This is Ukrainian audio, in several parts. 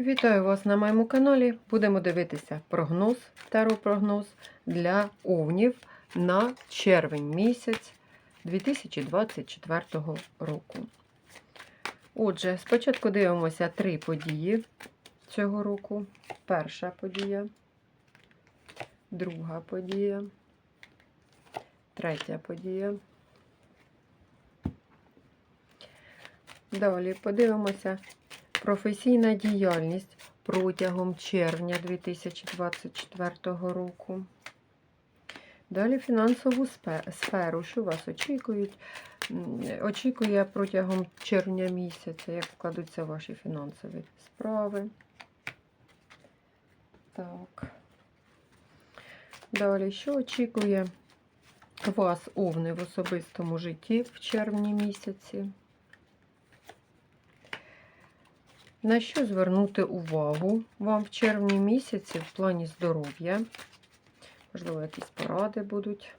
Вітаю вас на моєму каналі. Будемо дивитися прогноз, теропрогноз для овнів на червень місяць 2024 року. Отже, спочатку дивимося три події цього року. Перша подія, друга подія, третя подія. Далі подивимося професійна діяльність протягом червня 2024 року. Далі фінансову сферу, що вас очікують. Очікує протягом червня місяця, як складуться ваші фінансові справи. Так. Далі, що очікує вас, овни, в особистому житті в червні місяці? На що звернути увагу вам в червні місяці в плані здоров'я? Можливо, якісь поради будуть.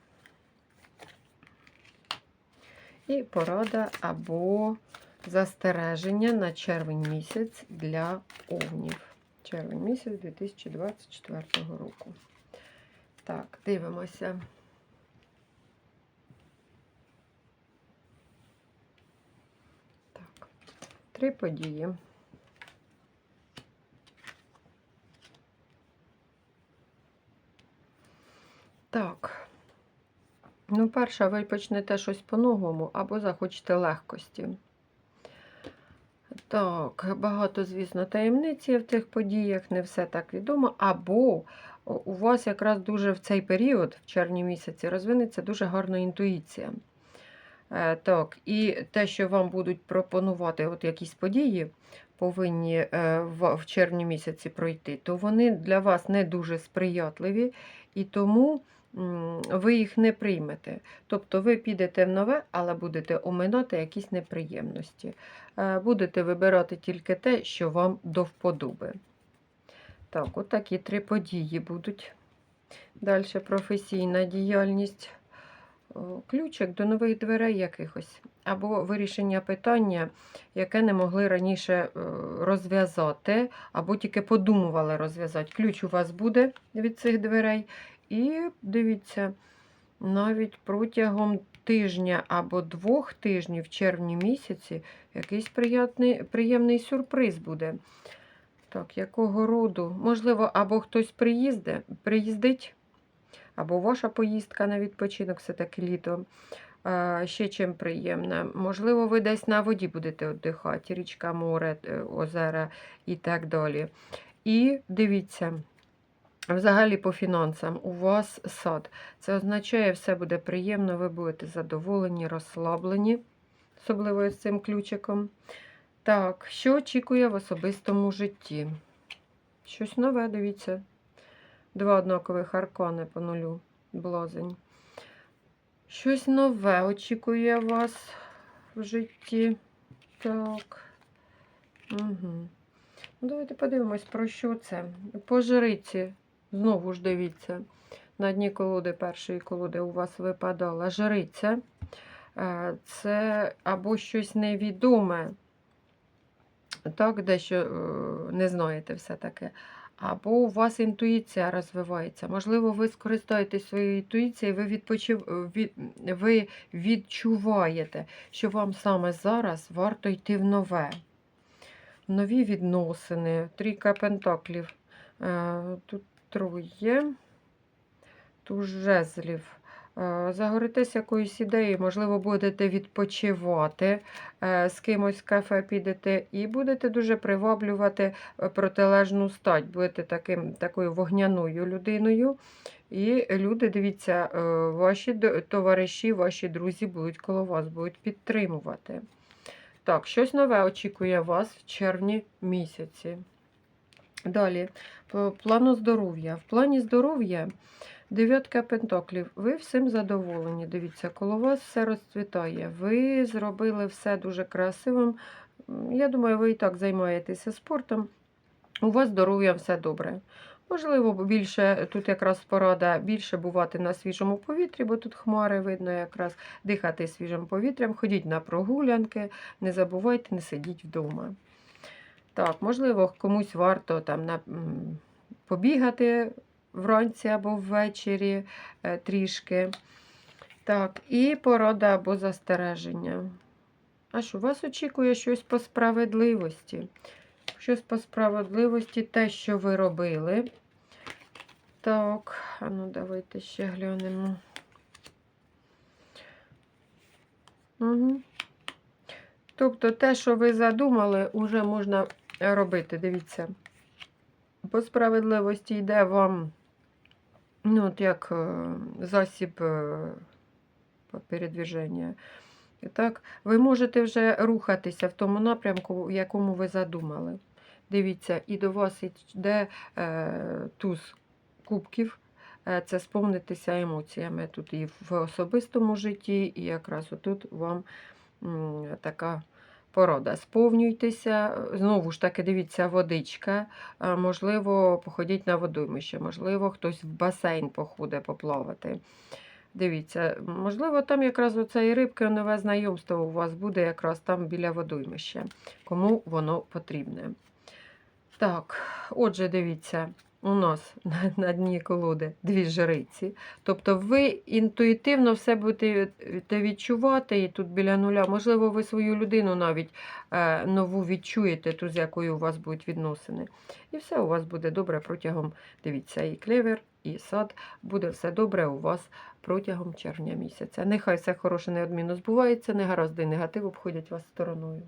І порада або застереження на червень місяць для овнів. Червень місяць 2024 року. Так, дивимося. Три події. Так. Ну, перше, ви почнете щось по-новому або захочете легкості. Так, багато, звісно, таємниць є в тих подіях, не все так відомо. Або у вас якраз дуже в цей період, в червні місяці, розвинеться дуже гарна інтуїція. Е, Так, і те, що вам будуть пропонувати от якісь події, повинні е, в, червні місяці пройти, то вони для вас не дуже сприятливі, і тому ви їх не приймете. Тобто ви підете в нове, але будете оминати якісь неприємності. Е, Будете вибирати тільки те, що вам до вподоби. Так, от три події будуть. Далі професійна діяльність. Ключик до нових дверей якихось. Або вирішення питання, яке не могли раніше е, розв'язати, або тільки подумували розв'язати. Ключ у вас буде від цих дверей. І дивіться, навіть протягом тижня або двох тижнів в червні місяці якийсь приятний, приємний сюрприз буде. Так, якого роду? Можливо, або хтось приїзде, приїздить, або ваша поїздка на відпочинок, все-таки літо. Ще чим приємне. Можливо, ви десь на воді будете віддихати, річка, море, е, озера і так далі. І дивіться, взагалі по фінансам у вас сад. Це означає, все буде приємно, ви будете задоволені, розслаблені, особливо з цим ключиком. Так, що очікує в особистому житті? Щось нове, дивіться. Два однакових аркани по нулю. Блазень. Щось нове очікує вас в житті. Так. Угу. Давайте подивимось, про що це. По жриці. Знову ж дивіться. На дні колоди першої колоди у вас випадала жриця. Е, Це або щось невідоме. Так, дещо е, не знаєте все таке. Або у вас інтуїція розвивається. Можливо, ви скористаєтесь своєю інтуїцією, ви, відпочив... від... ви відчуваєте, що вам саме зараз варто йти в нове. Нові відносини, трійка пентаклів. Е, Тут троє, тут жезлів. Е, Загоритесь якоюсь ідеєю, можливо, будете відпочивати, е, з кимось в кафе підете і будете дуже приваблювати е, протилежну стать. Будете таким, такою вогняною людиною. І люди, дивіться, ваші товариші, ваші друзі будуть коло вас, будуть підтримувати. Так, щось нове очікує вас в червні місяці. Далі, плану здоров'я. В плані здоров'я дев'ятка пентаклів. Ви всім задоволені. Дивіться, коло вас все розцвітає. Ви зробили все дуже красивим. Я думаю, ви і так займаєтеся спортом. У вас здоров'я все добре. Можливо, більше тут якраз порада більше бувати на свіжому повітрі, бо тут хмари видно якраз дихати свіжим повітрям, ходіть на прогулянки, не забувайте, не сидіть вдома. Так, можливо, комусь варто там на, побігати вранці або ввечері е, трішки. Так, і порода або застереження. А що, вас очікує щось по справедливості? Щось по справедливості, те, що ви робили. Так, а ну давайте ще глянемо. Угу. Тобто те, що ви задумали, вже можна робити. Дивіться. По справедливості йде вам, ну, от як е, засіб е, передвіження. Так, ви можете вже рухатися в тому напрямку, в якому ви задумали. Дивіться, і до вас йде е, туз кубків. Е, Це сповнитися емоціями тут і в особистому житті, і якраз отут вам така порода. Сповнюйтеся, знову ж таки, дивіться, водичка. Е, Можливо, походіть на водоймище, можливо, хтось в басейн походе поплавати. Дивіться, можливо, там якраз оце і рибки, нове знайомство у вас буде якраз там біля водоймища, кому воно потрібне. Так, отже, дивіться, у нас на, дні колоди дві жриці. Тобто ви інтуїтивно все будете відчувати, і тут біля нуля, можливо, ви свою людину навіть е, нову відчуєте, ту, з якою у вас будуть відносини. І все у вас буде добре протягом, дивіться, і клевер, і сад, буде все добре у вас протягом червня місяця. Нехай все хороше неодмінно збувається, негаразди і негатив обходять вас стороною.